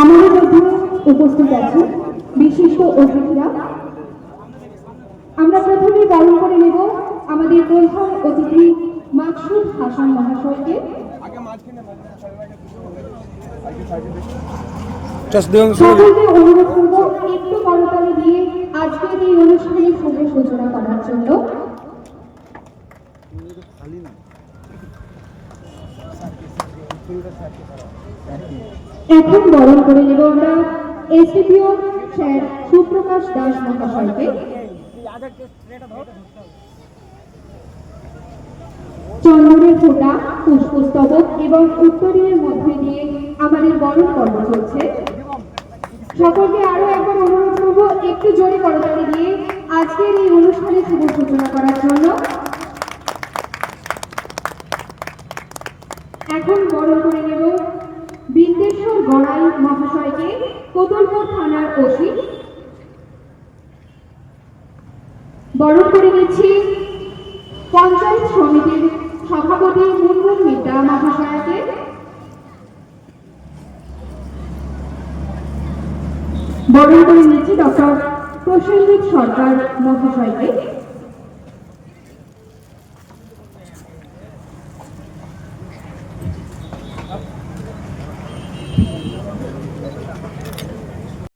আমাদের মধ্যে উপস্থিত আছেন বিশিষ্ট অতিথিরা। আমরা প্রথমে বরণ করে নেব আমাদের প্রধান অতিথি মাকসুদ হাসান মহাশয়কে। অনুরোধ একটু করতালি দিয়ে আজকের এই অনুষ্ঠানের সূচনা এখন বরণ করে নেব আমরা এসডিপিও স্যার সুপ্রকাশ দাস মহাশয়কে। চন্দনের ফোঁটা, পুষ্পস্তবক এবং উত্তরীয়ের মধ্যে দিয়ে আমাদের বরণ পর্ব চলছে। সকলকে আরও একবার অনুরোধ করব, একটু জোরে করতালি দিয়ে আজকের এই অনুষ্ঠানের শুভ সূচনা করার জন্য। এখন বরণ করে নেব বিন্দেশ্বর গড়াই মহাশয়কে কোতলপুর থানার ওসি। বরণ করে নিচ্ছি পঞ্চায়েত সমিতির সভাপতি মুনমুন মিত্রা মহাশয়াকে। বরণ করে নিচ্ছি ডক্টর প্রসেনজিৎ সরকার মহাশয়কে।